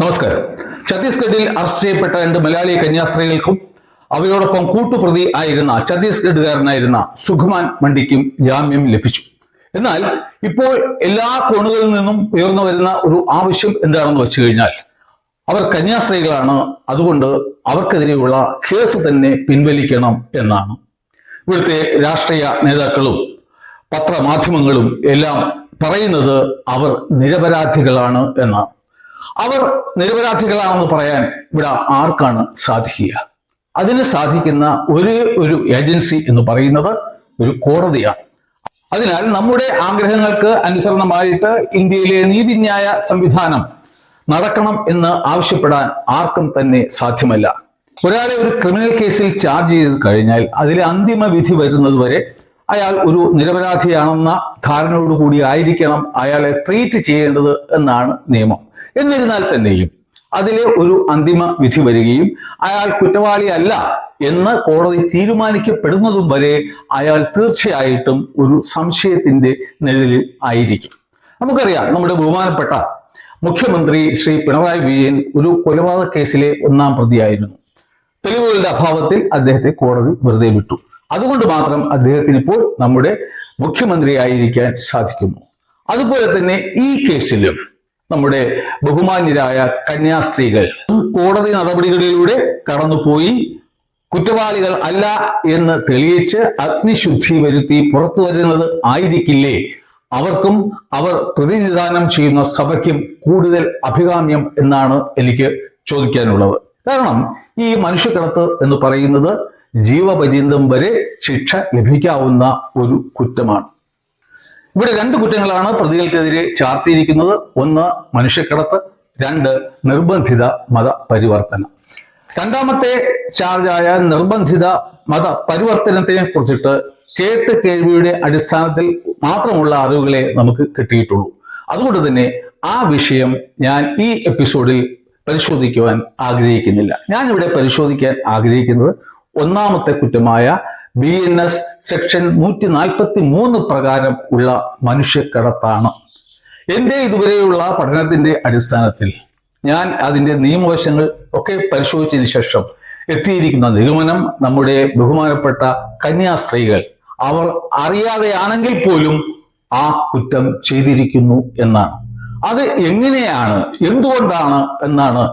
നമസ്കാരം. ഛത്തീസ്ഗഡിൽ അറസ്റ്റ് ചെയ്യപ്പെട്ട രണ്ട് മലയാളി കന്യാസ്ത്രീകൾക്കും അവയോടൊപ്പം കൂട്ടുപ്രതി ആയിരുന്ന ഛത്തീസ്ഗഡുകാരനായിരുന്ന സുഖ്മാൻ മണ്ടിക്കും ജാമ്യം ലഭിച്ചു. എന്നാൽ ഇപ്പോൾ എല്ലാ കോണുകളിൽ നിന്നും ഉയർന്നു വരുന്ന ഒരു ആവശ്യം എന്താണെന്ന് വെച്ചു കഴിഞ്ഞാൽ അവർ കന്യാസ്ത്രീകളാണ്. അതുകൊണ്ട് അവർക്കെതിരെയുള്ള കേസ് തന്നെ പിൻവലിക്കണം എന്നാണ്. ഇവിടുത്തെ രാഷ്ട്രീയ നേതാക്കളും പത്രമാധ്യമങ്ങളും എല്ലാം പറയുന്നത് അവർ നിരപരാധികളാണ് എന്നാണ്. അവർ നിരപരാധികളാണെന്ന് പറയാൻ ഇവിടെ ആർക്കാണ് സാധിക്കുക? അതിന് സാധിക്കുന്ന ഒരേ ഒരു ഏജൻസി എന്ന് പറയുന്നത് ഒരു കോടതിയാണ്. അതിനാൽ നമ്മുടെ ആഗ്രഹങ്ങൾക്ക് അനുസരണമായിട്ട് ഇന്ത്യയിലെ നീതിന്യായ സംവിധാനം നടക്കണം എന്ന് ആവശ്യപ്പെടാൻ ആർക്കും തന്നെ സാധ്യമല്ല. ഒരാളെ ഒരു ക്രിമിനൽ കേസിൽ ചാർജ് ചെയ്ത് കഴിഞ്ഞാൽ അതിലെ അന്തിമ വിധി വരുന്നത് വരെ അയാൾ ഒരു നിരപരാധിയാണെന്ന ധാരണയോടുകൂടി ആയിരിക്കണം അയാളെ ട്രീറ്റ് ചെയ്യേണ്ടത് എന്നാണ് നിയമം. എന്നിരുന്നാൽ തന്നെയും അതിലെ ഒരു അന്തിമ വിധി വരികയും അയാൾ കുറ്റവാളിയല്ല എന്ന് കോടതി തീരുമാനിക്കപ്പെടുന്നതും വരെ അയാൾ തീർച്ചയായിട്ടും ഒരു സംശയത്തിന്റെ നിഴലിൽ ആയിരിക്കും. നമുക്കറിയാം നമ്മുടെ ബഹുമാനപ്പെട്ട മുഖ്യമന്ത്രി ശ്രീ പിണറായി വിജയൻ ഒരു കൊലപാതക കേസിലെ ഒന്നാം പ്രതിയായിരുന്നു. തെളിവുകളുടെ അഭാവത്തിൽ അദ്ദേഹത്തെ കോടതി വെറുതെ വിട്ടു. അതുകൊണ്ട് മാത്രം അദ്ദേഹത്തിന് ഇപ്പോൾ നമ്മുടെ മുഖ്യമന്ത്രിയായിരിക്കാൻ സാധിക്കുന്നു. അതുപോലെ തന്നെ ഈ കേസിലും നമ്മുടെ ബഹുമാന്യരായ കന്യാസ്ത്രീകൾ. കോടതി നടപടികളിലൂടെ കടന്നുപോയി. കുറ്റവാളികൾ അല്ല എന്ന് തെളിയിച്ച് അഗ്നിശുദ്ധി വരുത്തി പുറത്തു വരുന്നത് ആയിരിക്കില്ലേ? അവർക്കും അവർ പ്രതിനിധാനം ചെയ്യുന്ന സഭയ്ക്കും കൂടുതൽ അഭികാമ്യം എന്നാണ് എനിക്ക് ചോദിക്കാനുള്ളത്. കാരണം ഈ മനുഷ്യക്കടത്ത് എന്ന് പറയുന്നത് ജീവപര്യന്തം വരെ ശിക്ഷ ലഭിക്കാവുന്ന ഒരു കുറ്റമാണ്. ഇവിടെ രണ്ട് കുറ്റങ്ങളാണ് പ്രതികൾക്കെതിരെ ചാർത്തിയിരിക്കുന്നത്. ഒന്ന് മനുഷ്യക്കടത്ത് രണ്ട് നിർബന്ധിത മത പരിവർത്തനം. രണ്ടാമത്തെ ചാർജായ നിർബന്ധിത മത പരിവർത്തനത്തിനെ കുറിച്ചിട്ട് കേട്ട് കേൾവിയുടെ അടിസ്ഥാനത്തിൽ മാത്രമുള്ള അറിവുകളെ നമുക്ക് കിട്ടിയിട്ടുള്ളൂ. അതുകൊണ്ട് തന്നെ ആ വിഷയം ഞാൻ ഈ എപ്പിസോഡിൽ പരിശോധിക്കുവാൻ ആഗ്രഹിക്കുന്നില്ല. ഞാൻ ഇവിടെ പരിശോധിക്കാൻ ആഗ്രഹിക്കുന്നത് ഒന്നാമത്തെ കുറ്റമായ ബി എൻ എസ് സെക്ഷൻ നൂറ്റി നാൽപ്പത്തി മൂന്ന് പ്രകാരം ഉള്ള മനുഷ്യക്കടത്താണ്. എന്റെ ഇതുവരെയുള്ള പഠനത്തിന്റെ അടിസ്ഥാനത്തിൽ ഞാൻ അതിന്റെ നിയമവശങ്ങൾ ഒക്കെ പരിശോധിച്ചതിന് ശേഷം എത്തിയിരിക്കുന്ന നിഗമനം നമ്മുടെ ബഹുമാനപ്പെട്ട കന്യാസ്ത്രീകൾ. അവർ അറിയാതെയാണെങ്കിൽ പോലും ആ കുറ്റം ചെയ്തിരിക്കുന്നു എന്നാണ്. അത് എങ്ങനെയാണ് എന്തുകൊണ്ടാണ് എന്നാണ്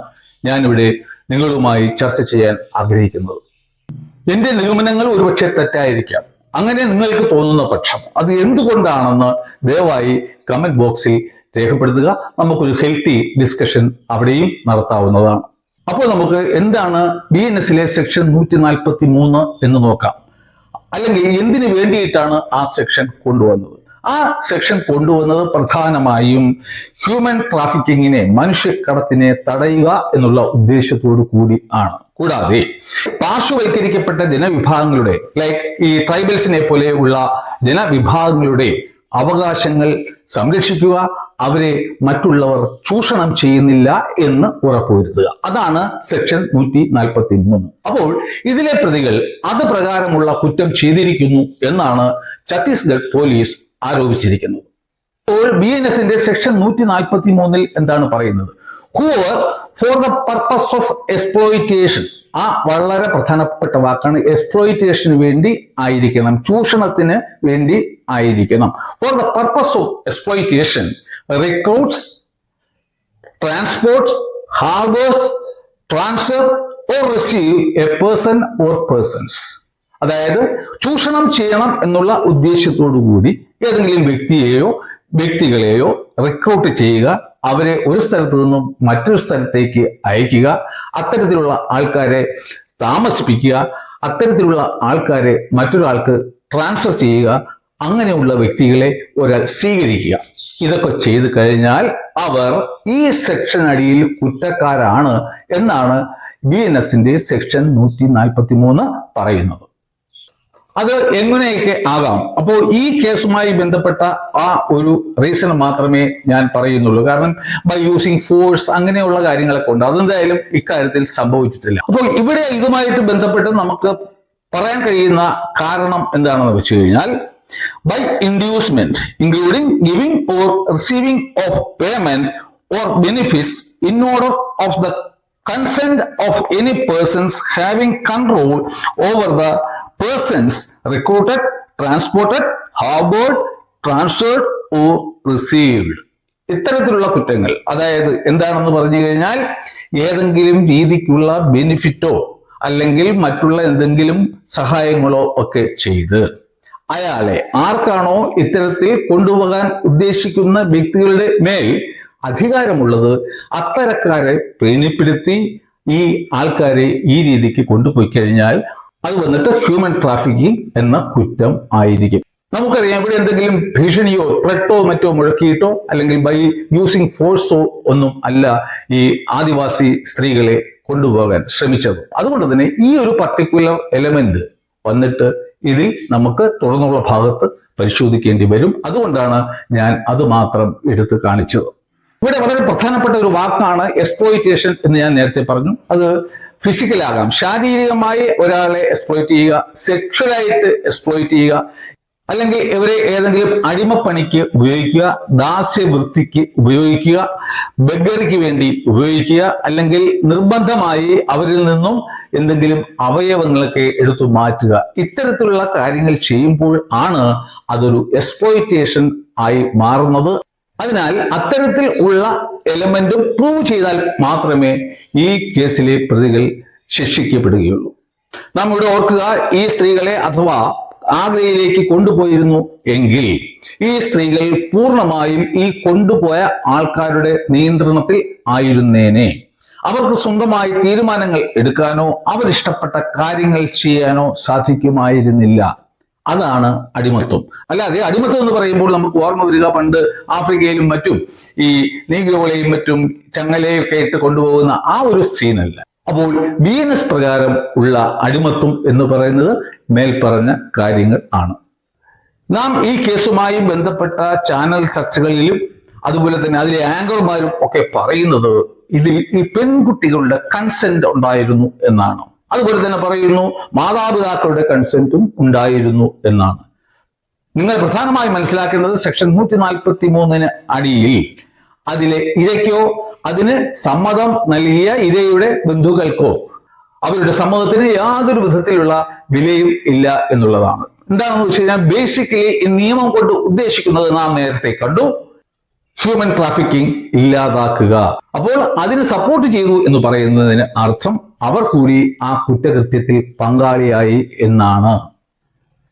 ഞാനിവിടെ നിങ്ങളുമായി ചർച്ച ചെയ്യാൻ ആഗ്രഹിക്കുന്നത്. എന്റെ നിഗമനങ്ങൾ ഒരുപക്ഷെ തെറ്റായിരിക്കാം. അങ്ങനെ നിങ്ങൾക്ക് തോന്നുന്ന പക്ഷം. അത് എന്തുകൊണ്ടാണെന്ന് ദയവായി കമന്റ് ബോക്സിൽ രേഖപ്പെടുത്തുക. നമുക്കൊരു ഹെൽത്തി ഡിസ്കഷൻ അവിടെയും നടത്താവുന്നതാണ്. അപ്പോൾ നമുക്ക് എന്താണ് ബി എൻ എസിലെ സെക്ഷൻ നൂറ്റി നാൽപ്പത്തി മൂന്ന് എന്ന് നോക്കാം. അല്ലെങ്കിൽ എന്തിനു വേണ്ടിയിട്ടാണ് ആ സെക്ഷൻ കൊണ്ടുവന്നത്? ആ സെക്ഷൻ കൊണ്ടുവന്നത് പ്രധാനമായും ഹ്യൂമൻ ട്രാഫിക്കിങ്ങിനെ മനുഷ്യക്കടത്തിനെ തടയുക എന്നുള്ള ഉദ്ദേശത്തോടു കൂടി ആണ്. കൂടാതെ പാർശ്വവൽക്കരിക്കപ്പെട്ട ജനവിഭാഗങ്ങളുടെ ലൈക്ക് ഈ ട്രൈബൽസിനെ പോലെ ഉള്ള ജനവിഭാഗങ്ങളുടെ അവകാശങ്ങൾ സംരക്ഷിക്കുക അവരെ മറ്റുള്ളവർ ചൂഷണം ചെയ്യുന്നില്ല എന്ന് ഉറപ്പുവരുത്തുക. അതാണ് സെക്ഷൻ നൂറ്റി നാൽപ്പത്തി മൂന്ന് അപ്പോൾ ഇതിലെ പ്രതികൾ അത് പ്രകാരമുള്ള കുറ്റം ചെയ്തിരിക്കുന്നു എന്നാണ് ഛത്തീസ്ഗഡ് പോലീസ് ആരോപിച്ചിരിക്കുന്നത്. അപ്പോൾ ബി എൻ എസിന്റെ സെക്ഷൻ നൂറ്റി നാൽപ്പത്തി മൂന്നിൽ എന്താണ് പറയുന്നത്? Whoever for the purpose of exploitation ആ വളരെ പ്രധാനപ്പെട്ട വാക്കാണ് എക്സ്പ്ലോയിറ്റേഷന് വേണ്ടി ആയിരിക്കണം. ചൂഷണത്തിന് വേണ്ടി ആയിരിക്കണം. For the purpose of exploitation recruits transports harbours transfer or receive a person or persons അതായത് ചൂഷണം ചെയ്യണം എന്നുള്ള ഉദ്ദേശത്തോടു കൂടി ഏതെങ്കിലും വ്യക്തിയെയോ വ്യക്തികളെയോ റിക്രൂട്ട് ചെയ്യുക അവരെ ഒരു സ്ഥലത്തു നിന്നും മറ്റൊരു സ്ഥലത്തേക്ക് അയക്കുക. അത്തരത്തിലുള്ള ആൾക്കാരെ താമസിപ്പിക്കുക. അത്തരത്തിലുള്ള ആൾക്കാരെ മറ്റൊരാൾക്ക് ട്രാൻസ്ഫർ ചെയ്യുക. അങ്ങനെയുള്ള വ്യക്തികളെ ഒരാൾ സ്വീകരിക്കുക. ഇതൊക്കെ ചെയ്തു കഴിഞ്ഞാൽ അവർ ഈ സെക്ഷൻ അടിയിൽ കുറ്റക്കാരാണ് എന്നാണ് ബി എൻ എസിന്റെ സെക്ഷൻ നൂറ്റി നാൽപ്പത്തി മൂന്ന് പറയുന്നത്. അത് എങ്ങനെയൊക്കെ ആകാം? അപ്പോൾ ഈ കേസുമായി ബന്ധപ്പെട്ട ആ ഒരു റീസൺ മാത്രമേ ഞാൻ പറയുന്നുള്ളൂ. കാരണം ബൈ യൂസിങ് ഫോഴ്സ് അങ്ങനെയുള്ള കാര്യങ്ങളൊക്കെ ഉണ്ട്. അതെന്തായാലും ഇക്കാര്യത്തിൽ സംഭവിച്ചിട്ടില്ല. അപ്പോൾ ഇവിടെ ഇതുമായിട്ട് ബന്ധപ്പെട്ട് നമുക്ക് പറയാൻ കഴിയുന്ന കാരണം എന്താണെന്ന് വെച്ച് കഴിഞ്ഞാൽ by inducement including giving or receiving of payment or benefits in order of the consent of any persons having control over the persons recruited, transported, harbored, transferred or received. ഇത്തരത്തിലുള്ള കുറ്റങ്ങൾ അതായത് എന്താണെന്ന് പറഞ്ഞു കഴിഞ്ഞാൽ ഏതെങ്കിലും രീതിക്കുള്ള ബെനിഫിറ്റോ അല്ലെങ്കിൽ മറ്റുള്ള എന്തെങ്കിലും സഹായങ്ങളോ ഒക്കെ ചെയ്ത് അയാളെ ആർക്കാണോ ഇത്തരത്തിൽ കൊണ്ടുപോകാൻ ഉദ്ദേശിക്കുന്ന വ്യക്തികളുടെ മേൽ അധികാരമുള്ളത് അത്തരക്കാരെ പ്രീണിപ്പെടുത്തി ഈ ആൾക്കാരെ ഈ രീതിക്ക് കൊണ്ടുപോയി കഴിഞ്ഞാൽ അത് വന്നിട്ട് ഹ്യൂമൻ ട്രാഫിക്കിംഗ് എന്ന കുറ്റം ആയിരിക്കും. നമുക്കറിയാം ഇവിടെ എന്തെങ്കിലും ഭീഷണിയോ ത്രെട്ടോ മറ്റോ മുഴക്കിയിട്ടോ അല്ലെങ്കിൽ ബൈ യൂസിങ് ഫോഴ്സോ ഒന്നും അല്ല ഈ ആദിവാസി സ്ത്രീകളെ കൊണ്ടുപോകാൻ ശ്രമിച്ചത്. അതുകൊണ്ട് തന്നെ ഈ ഒരു പർട്ടിക്കുലർ എലമെന്റ് വന്നിട്ട് ഇതിൽ നമുക്ക് തുടർന്നുള്ള ഭാഗത്ത് പരിശോധിക്കേണ്ടി വരും. അതുകൊണ്ടാണ് ഞാൻ അത് മാത്രം എടുത്തു കാണിച്ചത്. ഇവിടെ വളരെ പ്രധാനപ്പെട്ട ഒരു വാക്കാണ് എക്സ്പ്ലോയിറ്റേഷൻ എന്ന് ഞാൻ നേരത്തെ പറഞ്ഞു. അത് ഫിസിക്കൽ ആകാം. ശാരീരികമായി ഒരാളെ എക്സ്പ്ലോയിറ്റ് ചെയ്യുക സെക്ഷലായിട്ട് എക്സ്പ്ലോയിറ്റ് ചെയ്യുക അല്ലെങ്കിൽ ഇവരെ ഏതെങ്കിലും അടിമപ്പണിക്ക് ഉപയോഗിക്കുക ദാസ്യവൃത്തിക്ക് ഉപയോഗിക്കുക ബഗറിക്ക് വേണ്ടി ഉപയോഗിക്കുക അല്ലെങ്കിൽ നിർബന്ധമായി അവരിൽ നിന്നും എന്തെങ്കിലും അവയവങ്ങളൊക്കെ എടുത്തു മാറ്റുക. ഇത്തരത്തിലുള്ള കാര്യങ്ങൾ ചെയ്യുമ്പോൾ ആണ് അതൊരു എക്സ്പ്ലോയിറ്റേഷൻ ആയി മാറുന്നത്. അതിനാൽ അത്തരത്തിൽ ഉള്ള എലമെന്റ് പ്രൂവ് ചെയ്താൽ മാത്രമേ ഈ കേസിലെ പ്രതികൾ ശിക്ഷിക്കപ്പെടുകയുള്ളൂ. നാം ഇവിടെ ഓർക്കുക ഈ സ്ത്രീകളെ അഥവാ ആഗ്രയിലേക്ക് കൊണ്ടുപോയിരുന്നു എങ്കിൽ ഈ സ്ത്രീകൾ പൂർണമായും ഈ കൊണ്ടുപോയ ആൾക്കാരുടെ നിയന്ത്രണത്തിൽ ആയിരുന്നേനെ. അവർക്ക് സ്വന്തമായി തീരുമാനങ്ങൾ എടുക്കാനോ അവരിഷ്ടപ്പെട്ട കാര്യങ്ങൾ ചെയ്യാനോ സാധിക്കുമായിരുന്നില്ല. അതാണ് അടിമത്വം. അല്ലാതെ അടിമത്വം എന്ന് പറയുമ്പോൾ നമുക്ക് ഓർമ്മ വരിക പണ്ട് ആഫ്രിക്കയിലും മറ്റും ഈ നീഗ്രോകളെയും മറ്റും ചങ്ങലയൊക്കെ ഇട്ട് കൊണ്ടുപോകുന്ന ആ ഒരു സീനല്ല അപ്പോൾ ബി എൻ എസ് പ്രകാരം ഉള്ള അടിമത്വം എന്ന് പറയുന്നത് മേൽപ്പറഞ്ഞ കാര്യങ്ങൾ ആണ്. നാം ഈ കേസുമായി ബന്ധപ്പെട്ട ചാനൽ ചർച്ചകളിലും അതുപോലെ തന്നെ അതിലെ ആങ്കർമാരും ഒക്കെ പറയുന്നത് ഇതിൽ ഈ പെൺകുട്ടികളുടെ കൺസെന്റ് ഉണ്ടായിരുന്നു എന്നാണ്. അതുപോലെ തന്നെ പറയുന്നു മാതാപിതാക്കളുടെ കൺസെന്റും ഉണ്ടായിരുന്നു എന്നാണ്. നിങ്ങൾ പ്രധാനമായും മനസ്സിലാക്കേണ്ടത് സെക്ഷൻ നൂറ്റി നാൽപ്പത്തി മൂന്നിന് അടിയിൽ അതിലെ ഇരയ്ക്കോ അതിന് സമ്മതം നൽകിയ ഇരയുടെ ബന്ധുക്കൾക്കോ അവരുടെ സമ്മതത്തിന് യാതൊരു വിധത്തിലുള്ള വിലയും ഇല്ല എന്നുള്ളതാണ്. എന്താണെന്ന് വെച്ച് കഴിഞ്ഞാൽ ബേസിക്കലി ഈ നിയമം കൊണ്ട് ഉദ്ദേശിക്കുന്നത് നാം നേരത്തെ കണ്ടു. ഹ്യൂമൻ ട്രാഫിക്കിംഗ് ഇല്ലാതാക്കുക. അപ്പോൾ അതിന് സപ്പോർട്ട് ചെയ്തു എന്ന് പറയുന്നതിന് അർത്ഥം അവർ കൂടി ആ കുറ്റകൃത്യത്തിൽ പങ്കാളിയായി എന്നാണ്.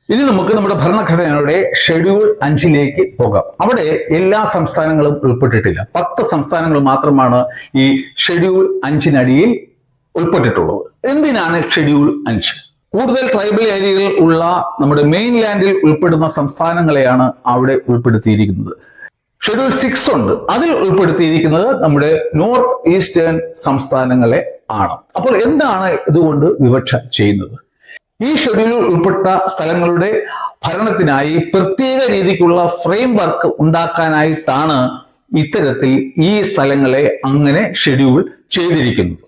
ഇനി നമുക്ക് നമ്മുടെ ഭരണഘടനയുടെ ഷെഡ്യൂൾ അഞ്ചിലേക്ക് പോകാം. അവിടെ എല്ലാ സംസ്ഥാനങ്ങളും ഉൾപ്പെട്ടിട്ടില്ല. പത്ത് സംസ്ഥാനങ്ങൾ മാത്രമാണ് ഈ ഷെഡ്യൂൾ അഞ്ചിനടിയിൽ ഉൾപ്പെട്ടിട്ടുള്ളത്. എന്തിനാണ് ഷെഡ്യൂൾ അഞ്ച്? കൂടുതൽ ട്രൈബൽ ഏരിയകൾ ഉള്ള നമ്മുടെ മെയിൻ ലാൻഡിൽ ഉൾപ്പെടുന്ന സംസ്ഥാനങ്ങളെയാണ് അവിടെ ഉൾപ്പെടുത്തിയിരിക്കുന്നത്. ഷെഡ്യൂൾ സിക്സ് ഉണ്ട്. അതിൽ ഉൾപ്പെടുത്തിയിരിക്കുന്നത് നമ്മുടെ നോർത്ത് ഈസ്റ്റേൺ സംസ്ഥാനങ്ങളെ ആണ്. അപ്പോൾ എന്താണ് ഇതുകൊണ്ട് വിവക്ഷ ചെയ്യുന്നത്? ഈ ഷെഡ്യൂളിൽ ഉൾപ്പെട്ട സ്ഥലങ്ങളുടെ ഭരണത്തിനായി പ്രത്യേക രീതിക്കുള്ള ഫ്രെയിം വർക്ക് ഉണ്ടാക്കാനായിട്ടാണ് ഇത്തരത്തിൽ ഈ സ്ഥലങ്ങളെ അങ്ങനെ ഷെഡ്യൂൾ ചെയ്തിരിക്കുന്നത്.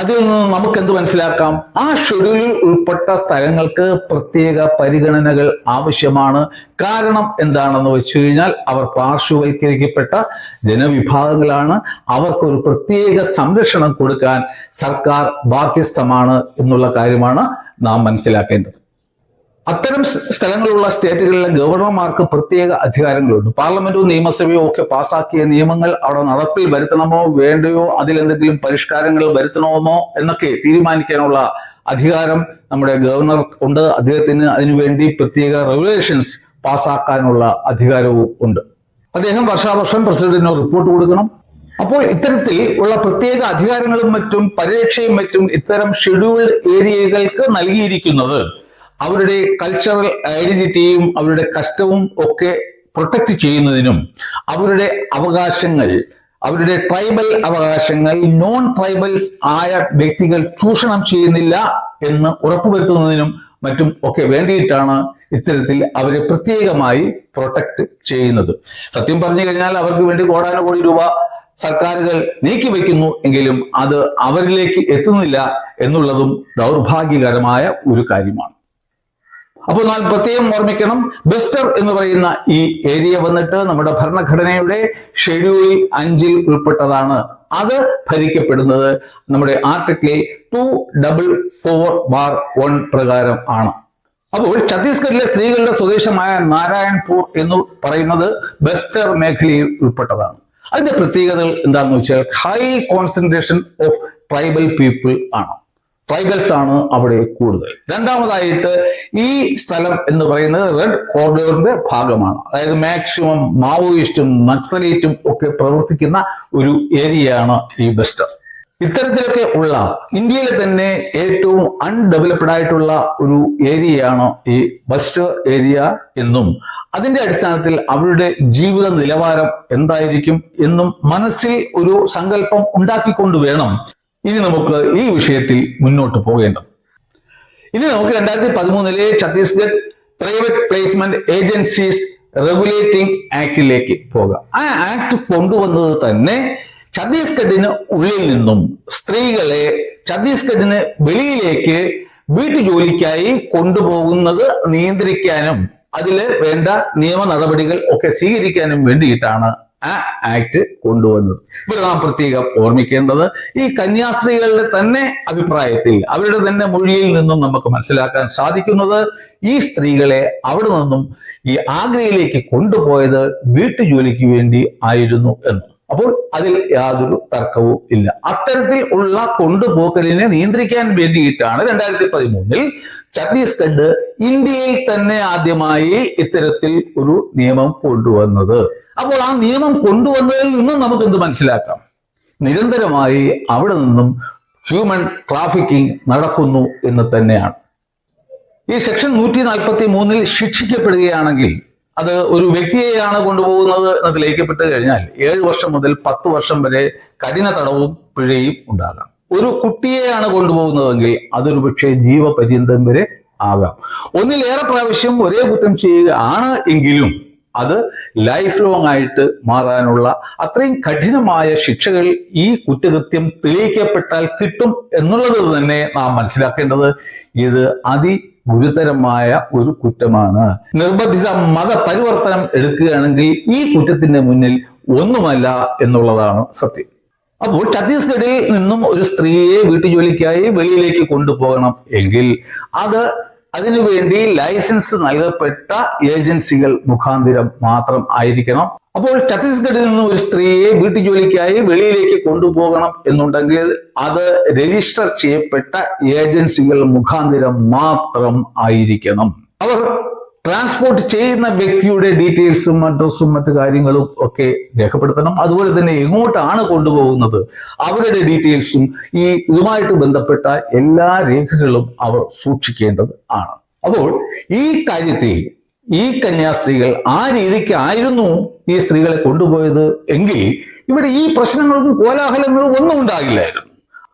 അതിൽ നിന്ന് നമുക്ക് എന്ത് മനസ്സിലാക്കാം? ആ ഷെഡ്യൂളിൽ ഉൾപ്പെട്ട സ്ഥലങ്ങൾക്ക് പ്രത്യേക പരിഗണനകൾ ആവശ്യമാണ്. കാരണം എന്താണെന്ന് വെച്ചു കഴിഞ്ഞാൽ അവർ പാർശ്വവൽക്കരിക്കപ്പെട്ട ജനവിഭാഗങ്ങളാണ്. അവർക്കൊരു പ്രത്യേക സംരക്ഷണം കൊടുക്കാൻ സർക്കാർ ബാധ്യസ്ഥമാണ് എന്നുള്ള കാര്യമാണ് നാം മനസ്സിലാക്കേണ്ടത്. അത്തരം സ്ഥലങ്ങളുള്ള സ്റ്റേറ്റുകളിലെ ഗവർണർമാർക്ക് പ്രത്യേക അധികാരങ്ങളുണ്ട്. പാർലമെന്റും നിയമസഭയോ ഒക്കെ പാസാക്കിയ നിയമങ്ങൾ അവിടെ നടപ്പിൽ വരുത്തണമോ വേണ്ടയോ അതിലെന്തെങ്കിലും പരിഷ്കാരങ്ങൾ വരുത്തണമോ എന്നൊക്കെ തീരുമാനിക്കാനുള്ള അധികാരം നമ്മുടെ ഗവർണർ ഉണ്ട്. അദ്ദേഹത്തിന് അതിനുവേണ്ടി പ്രത്യേക റെഗുലേഷൻസ് പാസാക്കാനുള്ള അധികാരവും ഉണ്ട്. അദ്ദേഹം വർഷാവർഷം പ്രസിഡന്റിന് റിപ്പോർട്ട് കൊടുക്കണം. അപ്പോൾ ഇത്തരത്തിൽ ഉള്ള പ്രത്യേക അധികാരങ്ങളും മറ്റും പരിരക്ഷയും മറ്റും ഇത്തരം ഷെഡ്യൂൾഡ് ഏരിയകൾക്ക് നൽകിയിരിക്കുന്നത് അവരുടെ കൾച്ചറൽ ഐഡന്റിറ്റിയും അവരുടെ കഷ്ടവും ഒക്കെ പ്രൊട്ടക്ട് ചെയ്യുന്നതിനും അവരുടെ അവകാശങ്ങൾ അവരുടെ ട്രൈബൽ അവകാശങ്ങൾ നോൺ ട്രൈബൽസ് ആയ വ്യക്തികൾ ചൂഷണം ചെയ്യുന്നില്ല എന്ന് ഉറപ്പുവരുത്തുന്നതിനും മറ്റും ഒക്കെ വേണ്ടിയിട്ടാണ് ഇത്തരത്തിൽ അവരെ പ്രത്യേകമായി പ്രൊട്ടക്ട് ചെയ്യുന്നത്. സത്യം പറഞ്ഞു കഴിഞ്ഞാൽ അവർക്ക് വേണ്ടി കോടാനുകോടി രൂപ സർക്കാരുകൾ നീക്കി നീക്കിവെക്കുന്നു എങ്കിലും അത് അവരിലേക്ക് എത്തുന്നില്ല എന്നുള്ളതും ദൗർഭാഗ്യകരമായ ഒരു കാര്യമാണ്. അപ്പോൾ നാം പ്രത്യേകം ഓർമ്മിക്കണം ബെസ്റ്റർ എന്ന് പറയുന്ന ഈ ഏരിയ വന്നിട്ട് നമ്മുടെ ഭരണഘടനയുടെ ഷെഡ്യൂൾ അഞ്ചിൽ ഉൾപ്പെട്ടതാണ്. അത് ഭരിക്കപ്പെടുന്നത് നമ്മുടെ article two double four bar one പ്രകാരം ആണ്. അപ്പോൾ ഛത്തീസ്ഗഡിലെ സ്ത്രീകളുടെ സ്വദേശമായ നാരായൺപൂർ എന്ന് പറയുന്നത് ബെസ്റ്റർ മേഖലയിൽ ഉൾപ്പെട്ടതാണ്. അതിന്റെ പ്രത്യേകതകൾ എന്താണെന്ന് വെച്ചാൽ high concentration of tribal people ആണ്. ട്രൈബൽസ് ആണ് അവിടെ കൂടുതൽ. രണ്ടാമതായിട്ട് ഈ സ്ഥലം എന്ന് പറയുന്നത് റെഡ് കോറിഡോറിന്റെ ഭാഗമാണ്. അതായത് മാക്സിമം മാവോയിസ്റ്റും നക്സലേറ്റും ഒക്കെ പ്രവർത്തിക്കുന്ന ഒരു ഏരിയയാണ് ഈ ബെസ്റ്റർ ഇത്തരത്തിലൊക്കെ ഉള്ള ഇന്ത്യയിലെ തന്നെ ഏറ്റവും അൺഡെവലപ്ഡ് ആയിട്ടുള്ള ഒരു ഏരിയയാണ് ഈ ബസ്റ്റർ ഏരിയ എന്നും അതിന്റെ അടിസ്ഥാനത്തിൽ അവരുടെ ജീവിത നിലവാരം എന്തായിരിക്കും എന്നും മനസ്സിൽ ഒരു സങ്കല്പം ഉണ്ടാക്കിക്കൊണ്ട് വേണം ഇനി നമുക്ക് ഈ വിഷയത്തിൽ മുന്നോട്ട് പോകേണ്ടത്. ഇനി നമുക്ക് രണ്ടായിരത്തി പതിമൂന്നിലെ Chhattisgarh private placement agencies regulating ആക്ടിലേക്ക് പോകാം. ആ ആക്ട് കൊണ്ടുവന്നത് തന്നെ ഛത്തീസ്ഗഡിന് ഉള്ളിൽ നിന്നും സ്ത്രീകളെ ഛത്തീസ്ഗഡിന് വെളിയിലേക്ക് വീട്ടുജോലിക്കായി കൊണ്ടുപോകുന്നത് നിയന്ത്രിക്കാനും അതിൽ വേണ്ട നിയമ നടപടികൾ ഒക്കെ സ്വീകരിക്കാനും വേണ്ടിയിട്ടാണ് ആ ആക്ട് കൊണ്ടുവന്നത്. ഇവിടെ നാം പ്രത്യേകം ഓർമ്മിക്കേണ്ടത് ഈ കന്യാസ്ത്രീകളുടെ തന്നെ അഭിപ്രായത്തിൽ അവരുടെ തന്നെ മൊഴിയിൽ നിന്നും നമുക്ക് മനസ്സിലാക്കാൻ സാധിക്കുന്നത് ഈ സ്ത്രീകളെ അവിടെ നിന്നും ഈ ആഗ്രയിലേക്ക് കൊണ്ടുപോയത് വീട്ടുജോലിക്ക് വേണ്ടി ആയിരുന്നു എന്ന്. അപ്പോൾ അതിൽ യാതൊരു തർക്കവും ഇല്ല. അത്തരത്തിൽ ഉള്ള കൊണ്ടുപോക്കലിനെ നിയന്ത്രിക്കാൻ വേണ്ടിയിട്ടാണ് രണ്ടായിരത്തി പതിമൂന്നിൽ ഛത്തീസ്ഗഡ് ഇന്ത്യയിൽ തന്നെ ആദ്യമായി ഇത്തരത്തിൽ ഒരു നിയമം കൊണ്ടുവന്നത്. അപ്പോൾ ആ നിയമം കൊണ്ടുവന്നതിൽ നിന്നും നമുക്ക് എന്ത് മനസ്സിലാക്കാം? നിരന്തരമായി അവിടെ നിന്നും ഹ്യൂമൻ ട്രാഫിക്കിംഗ് നടക്കുന്നു എന്ന് തന്നെയാണ്. ഈ സെക്ഷൻ നൂറ്റി നാൽപ്പത്തി മൂന്നിൽ ശിക്ഷിക്കപ്പെടുകയാണെങ്കിൽ അത് ഒരു വ്യക്തിയെയാണ് കൊണ്ടുപോകുന്നത് എന്ന് തെളിയിക്കപ്പെട്ട് കഴിഞ്ഞാൽ ഏഴ് വർഷം മുതൽ പത്ത് വർഷം വരെ കഠിന തടവും പിഴയും ഉണ്ടാകാം. ഒരു കുട്ടിയെയാണ് കൊണ്ടുപോകുന്നതെങ്കിൽ അതൊരു പക്ഷേ ജീവപര്യന്തം വരെ ആകാം. ഒന്നിലേറെ പ്രാവശ്യം ഒരേ കുറ്റം ചെയ്യുക ആണ് എങ്കിലും അത് ലൈഫ് ലോങ് ആയിട്ട് മാറാനുള്ള അത്രയും കഠിനമായ ശിക്ഷകൾ ഈ കുറ്റകൃത്യം തെളിയിക്കപ്പെട്ടാൽ കിട്ടും എന്നുള്ളത് തന്നെ നാം മനസ്സിലാക്കേണ്ടത്. ഇത് അതി ഗുരുതരമായ ഒരു കുറ്റമാണ്. നിർബന്ധിത മതപരിവർത്തനം എടുക്കുകയാണെങ്കിൽ ഈ കുറ്റത്തിന്റെ മുന്നിൽ ഒന്നുമല്ല എന്നുള്ളതാണ് സത്യം. അപ്പോൾ ഛത്തീസ്ഗഡിൽ നിന്നും ഒരു സ്ത്രീയെ വീട്ടുജോലിക്കായി വെളിയിലേക്ക് കൊണ്ടുപോകണം എങ്കിൽ അത് അതിനുവേണ്ടി ലൈസൻസ് നൽകപ്പെട്ട ഏജൻസികൾ മുഖാന്തിരം മാത്രം ആയിരിക്കണം. അപ്പോൾ ഛത്തീസ്ഗഡിൽ നിന്ന് ഒരു സ്ത്രീയെ വീട്ടുജോലിക്കായി വെളിയിലേക്ക് കൊണ്ടുപോകണം എന്നുണ്ടെങ്കിൽ അത് രജിസ്റ്റർ ചെയ്യപ്പെട്ട ഏജൻസികൾ മുഖാന്തിരം മാത്രം ആയിരിക്കണം. അവർ ട്രാൻസ്പോർട്ട് ചെയ്യുന്ന വ്യക്തിയുടെ ഡീറ്റെയിൽസും അഡ്രസ്സും മറ്റു കാര്യങ്ങളും ഒക്കെ രേഖപ്പെടുത്തണം. അതുപോലെ തന്നെ എങ്ങോട്ടാണ് കൊണ്ടുപോകുന്നത്? അവരുടെ ഡീറ്റെയിൽസും ഈ ഇതുമായിട്ട് ബന്ധപ്പെട്ട എല്ലാ രേഖകളും അവർ സൂക്ഷിക്കേണ്ടത് ആണ്. അപ്പോൾ ഈ കാര്യത്തിൽ ഈ കന്യാസ്ത്രീകൾ ആ രീതിക്ക് ആയിരുന്നു ഈ സ്ത്രീകളെ കൊണ്ടുപോയത് എങ്കിൽ ഇവിടെ ഈ പ്രശ്നങ്ങൾക്കും കോലാഹലങ്ങളും ഒന്നും ഉണ്ടാകില്ലായിരുന്നു.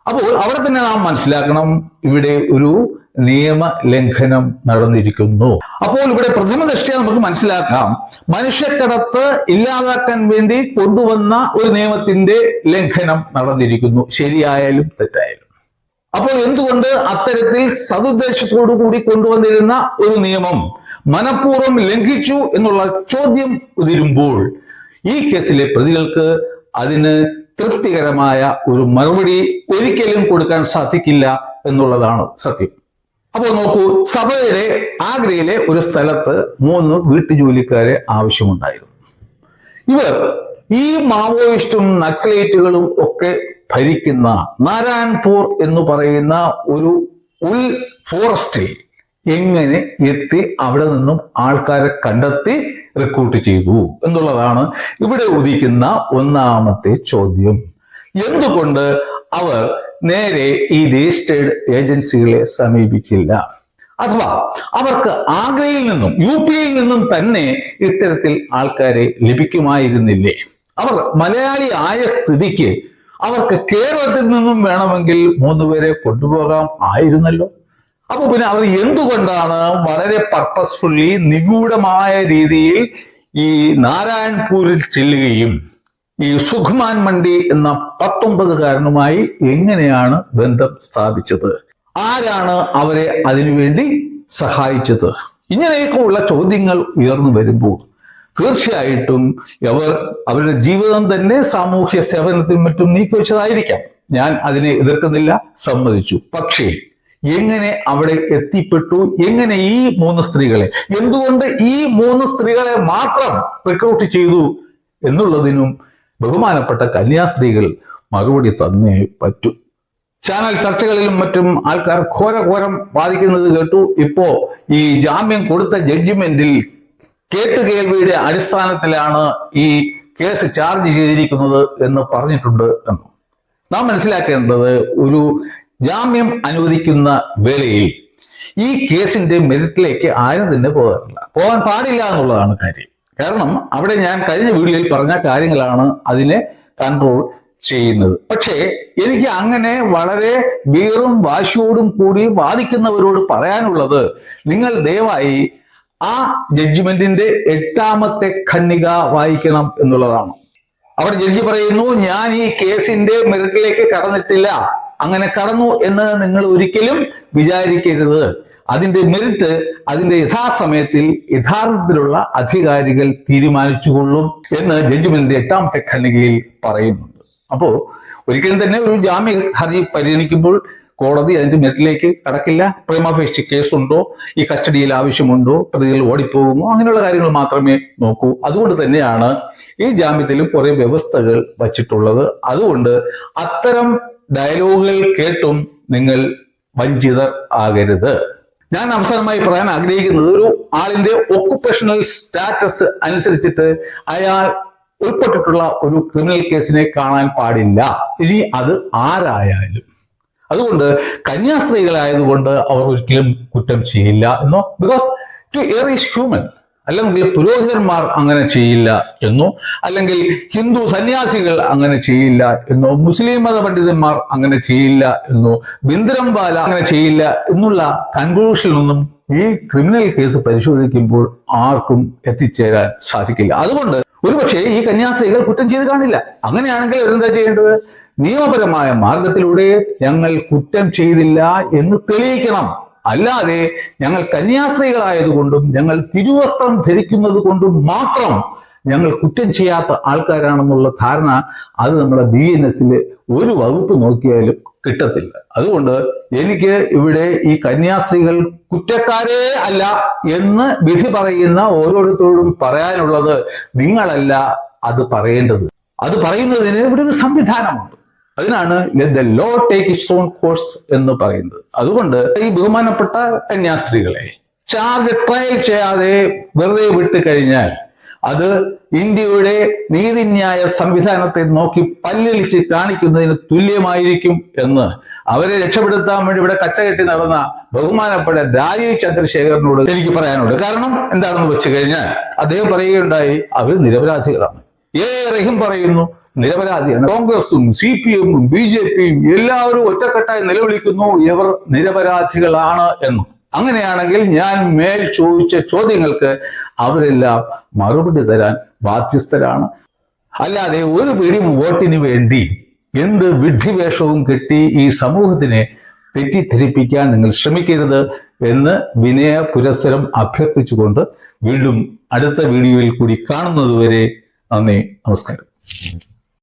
അപ്പോൾ അവിടെ തന്നെ നാം മനസ്സിലാക്കണം. ഇവിടെ ഒരു നിയമ ലംഘനം നടന്നിരിക്കുന്നു. അപ്പോൾ ഇവിടെ പ്രഥമ ദൃഷ്ടിയ നമുക്ക് മനസ്സിലാക്കാം. മനുഷ്യക്കടത്ത് ഇല്ലാതാക്കാൻ വേണ്ടി കൊണ്ടുവന്ന ഒരു നിയമത്തിന്റെ ലംഘനം നടന്നിരിക്കുന്നു. ശരിയായാലും തെറ്റായാലും. അപ്പോൾ എന്തുകൊണ്ട് അത്തരത്തിൽ സതുദ്ദേശത്തോടു കൂടി കൊണ്ടുവന്നിരുന്ന ഒരു നിയമം മനഃപൂർവം ലംഘിച്ചു എന്നുള്ള ചോദ്യം ഉതിരുമ്പോൾ ഈ കേസിലെ പ്രതികൾക്ക് അതിന് തൃപ്തികരമായ ഒരു മറുപടി ഒരിക്കലും കൊടുക്കാൻ സാധിക്കില്ല എന്നുള്ളതാണ് സത്യം. അപ്പോൾ നോക്കൂ സഭയുടെ ആഗ്രയിലെ ഒരു സ്ഥലത്ത് മൂന്ന് വീട്ടുജോലിക്കാരെ ആവശ്യമുണ്ടായിരുന്നു. ഇവർ ഈ മാവോയിസ്റ്റും നക്സലേറ്റുകളും ഒക്കെ ഭരിക്കുന്ന നാരായൺപൂർ എന്ന് പറയുന്ന ഒരു ഉൾ ഫോറസ്റ്റിൽ എങ്ങനെ എത്തി അവിടെ നിന്നും ആൾക്കാരെ കണ്ടെത്തി റിക്രൂട്ട് ചെയ്തു എന്നുള്ളതാണ് ഇവിടെ ഉദിക്കുന്ന ഒന്നാമത്തെ ചോദ്യം. എന്തുകൊണ്ട് അവർ നേരെ ഈ രജിസ്റ്റേർഡ് ഏജൻസികളെ സമീപിച്ചില്ല. അഥവാ അവർക്ക് ആഗ്രയിൽ നിന്നും യു പിയിൽ നിന്നും തന്നെ ഇത്തരത്തിൽ ആൾക്കാരെ ലഭിക്കുമായിരുന്നില്ലേ? അവർ മലയാളി ആയ സ്ഥിതിക്ക് അവർക്ക് കേരളത്തിൽ നിന്നും വേണമെങ്കിൽ മൂന്നുപേരെ കൊണ്ടുപോകാം ആയിരുന്നല്ലോ. അപ്പൊ പിന്നെ അവർ എന്തുകൊണ്ടാണ് വളരെ പർപ്പസ്ഫുള്ളി നിഗൂഢമായ രീതിയിൽ ഈ നാരായൺപൂരിൽ ചെല്ലുകയും ഈ സുഖ്മാൻ മണ്ഡി എന്ന പത്തൊമ്പതുകാരനുമായി എങ്ങനെയാണ് ബന്ധം സ്ഥാപിച്ചത്? ആരാണ് അവരെ അതിനുവേണ്ടി സഹായിച്ചത്? ഇങ്ങനെയൊക്കെ ഉള്ള ചോദ്യങ്ങൾ ഉയർന്നു വരുമ്പോൾ തീർച്ചയായിട്ടും അവർ അവരുടെ ജീവിതം തന്നെ സാമൂഹ്യ സേവനത്തിനും മറ്റും നീക്കിവെച്ചതായിരിക്കാം ഞാൻ അതിനെ എതിർക്കുന്നില്ല സമ്മതിച്ചു. പക്ഷേ എങ്ങനെ അവിടെ എത്തിപ്പെട്ടു? എങ്ങനെ ഈ മൂന്ന് സ്ത്രീകളെ എന്തുകൊണ്ട് ഈ മൂന്ന് സ്ത്രീകളെ മാത്രം റിക്രൂട്ട് ചെയ്തു എന്നുള്ളതിനും ബഹുമാനപ്പെട്ട കന്യാസ്ത്രീകൾ മറുപടി തന്നേ പറ്റൂ. ചാനൽ ചർച്ചകളിലും മറ്റും ആൾക്കാർ ഘോര ഘോരം വാദിക്കുന്നത് കേട്ടു. ഇപ്പോ ഈ ജാമ്യം കൊടുത്ത ജഡ്ജിമെന്റിൽ കേട്ടുകേൾവിയുടെ അടിസ്ഥാനത്തിലാണ് ഈ കേസ് ചാർജ് ചെയ്തിരിക്കുന്നത് എന്ന് പറഞ്ഞിട്ടുണ്ട് എന്ന്. നാം മനസ്സിലാക്കേണ്ടത് ഒരു ജാമ്യം അനുവദിക്കുന്ന വേളയിൽ ഈ കേസിന്റെ മെറിറ്റിലേക്ക് ആരും തന്നെ പോകാറില്ല. പോകാൻ പാടില്ല എന്നുള്ളതാണ് കാര്യം. കാരണം അവിടെ ഞാൻ കഴിഞ്ഞ വീഡിയോയിൽ പറഞ്ഞ കാര്യങ്ങളാണ് അതിനെ കൺട്രോൾ ചെയ്യുന്നത്. പക്ഷേ എനിക്ക് അങ്ങനെ വളരെ വീറും വാശിയോടും കൂടി വാദിക്കുന്നവരോട് പറയാനുള്ളത് നിങ്ങൾ ദയവായി ആ ജഡ്ജ്മെന്റിന്റെ എട്ടാമത്തെ ഖണ്ണിക വായിക്കണം എന്നുള്ളതാണ്. അവിടെ ജഡ്ജി പറയുന്നു ഞാൻ ഈ കേസിന്റെ മെറിറ്റിലേക്ക് കടന്നിട്ടില്ല. അങ്ങനെ കടന്നു എന്ന് നിങ്ങൾ ഒരിക്കലും വിചാരിക്കരുത്. അതിന്റെ മെറിറ്റ് അതിന്റെ യഥാസമയത്തിൽ യഥാർത്ഥത്തിലുള്ള അധികാരികൾ തീരുമാനിച്ചുകൊള്ളും എന്ന് ജഡ്ജ്മെന്റിന്റെ എട്ടാമത്തെ ഖണ്ഡികയിൽ പറയുന്നുണ്ട്. അപ്പോ ഒരിക്കലും തന്നെ ഒരു ജാമ്യ ഹർജി പരിഗണിക്കുമ്പോൾ കോടതി അതിന്റെ മെറിറ്റിലേക്ക് കടക്കില്ല. പ്രേമാപേക്ഷ കേസുണ്ടോ? ഈ കസ്റ്റഡിയിൽ ആവശ്യമുണ്ടോ? പ്രതികൾ ഓടിപ്പോകുമോ? അങ്ങനെയുള്ള കാര്യങ്ങൾ മാത്രമേ നോക്കൂ. അതുകൊണ്ട് തന്നെയാണ് ഈ ജാമ്യത്തിലും കുറെ വ്യവസ്ഥകൾ വച്ചിട്ടുള്ളത്. അതുകൊണ്ട് അത്തരം ഡയലോഗുകൾ കേട്ടും നിങ്ങൾ വഞ്ചിതർ ആകരുത്. ഞാൻ അവസാനമായി പറയാൻ ആഗ്രഹിക്കുന്നത് ഒരു ആളിന്റെ ഒക്കുപേഷണൽ സ്റ്റാറ്റസ് അനുസരിച്ചിട്ട് അയാൾ ഉൾപ്പെട്ടിട്ടുള്ള ഒരു ക്രിമിനൽ കേസിനെ കാണാൻ പാടില്ല. ഇനി അത് ആരായാലും. അതുകൊണ്ട് കന്യാസ്ത്രീകളായതുകൊണ്ട് അവർ ഒരിക്കലും കുറ്റം ചെയ്യില്ല എന്നോ? Because to err is human അല്ലെങ്കിൽ പുരോഹിതന്മാർ അങ്ങനെ ചെയ്യില്ല എന്നോ അല്ലെങ്കിൽ ഹിന്ദു സന്യാസികൾ അങ്ങനെ ചെയ്യില്ല എന്നോ മുസ്ലിം മത പണ്ഡിതന്മാർ അങ്ങനെ ചെയ്യില്ല എന്നോ ബിന്ദരംബാല അങ്ങനെ ചെയ്യില്ല എന്നുള്ള കൺക്ലൂഷനിലൊന്നും ഈ ക്രിമിനൽ കേസ് പരിശോധിക്കുമ്പോൾ ആർക്കും എത്തിച്ചേരാൻ സാധിക്കില്ല. അതുകൊണ്ട് ഒരുപക്ഷെ ഈ കന്യാസ്ത്രീകൾ കുറ്റം ചെയ്ത് കാണില്ല. അങ്ങനെയാണെങ്കിൽ അവരെന്താ ചെയ്യേണ്ടത്? നിയമപരമായ മാർഗത്തിലൂടെ ഞങ്ങൾ കുറ്റം ചെയ്തില്ല എന്ന് തെളിയിക്കണം. അല്ലാതെ ഞങ്ങൾ കന്യാസ്ത്രീകളായതുകൊണ്ടും ഞങ്ങൾ തിരുവസ്ത്രം ധരിക്കുന്നത് കൊണ്ടും മാത്രം ഞങ്ങൾ കുറ്റം ചെയ്യാത്ത ആൾക്കാരാണെന്നുള്ള ധാരണ അത് നമ്മുടെ ബി എൻ എസിൽ ഒരു വകുപ്പ് നോക്കിയാലും കിട്ടത്തില്ല. അതുകൊണ്ട് എനിക്ക് ഇവിടെ ഈ കന്യാസ്ത്രീകൾ കുറ്റക്കാരേ അല്ല എന്ന് വിധി പറയുന്ന ഓരോരുത്തരോടും പറയാനുള്ളത് നിങ്ങളല്ല അത് പറയേണ്ടത്. അത് പറയുന്നതിന് ഇവിടെ ഒരു സംവിധാനമുണ്ട്. അതിനാണ് law take its own course എന്ന് പറയുന്നത്. അതുകൊണ്ട് ഈ ബഹുമാനപ്പെട്ട കന്യാസ്ത്രീകളെ ചാർജ് ട്രയൽ ചെയ്യാതെ വെറുതെ വിട്ട് കഴിഞ്ഞാൽ അത് ഇന്ത്യയുടെ നീതിന്യായ സംവിധാനത്തെ നോക്കി പല്ലിളിച്ച് കാണിക്കുന്നതിന് തുല്യമായിരിക്കും എന്ന് അവരെ രക്ഷപ്പെടുത്താൻ വേണ്ടി ഇവിടെ കച്ചകെട്ടി നടന്ന ബഹുമാനപ്പെട്ട രാജീവ് ചന്ദ്രശേഖരനോട് എനിക്ക് പറയാനുണ്ട്. കാരണം എന്താണെന്ന് വെച്ച് കഴിഞ്ഞാൽ അദ്ദേഹം പറയുകയുണ്ടായി അവർ നിരപരാധികളാണ്. ഏ റഹിം പറയുന്നു. നിരപരാധിയാണ് കോൺഗ്രസും സി പി എമ്മും ബി ജെ പിയും എല്ലാവരും ഒറ്റക്കെട്ടായി നിലവിളിക്കുന്നു. ഇവർ നിരപരാധികളാണ് എന്ന്. അങ്ങനെയാണെങ്കിൽ ഞാൻ മേൽ ചോദിച്ച ചോദ്യങ്ങൾക്ക് അവരെല്ലാം മറുപടി തരാൻ ബാധ്യസ്ഥരാണ്. അല്ലാതെ ഒരു പിടി വോട്ടിന് വേണ്ടി എന്ത് വിഡ്ഢിവേഷവും കെട്ടി ഈ സമൂഹത്തിനെ തെറ്റിദ്ധരിപ്പിക്കാൻ നിങ്ങൾ ശ്രമിക്കരുത് എന്ന് വിനയ പുരസ്സരം അഭ്യർത്ഥിച്ചുകൊണ്ട് വീണ്ടും അടുത്ത വീഡിയോയിൽ കൂടി കാണുന്നതുവരെ നന്ദി നമസ്കാരം.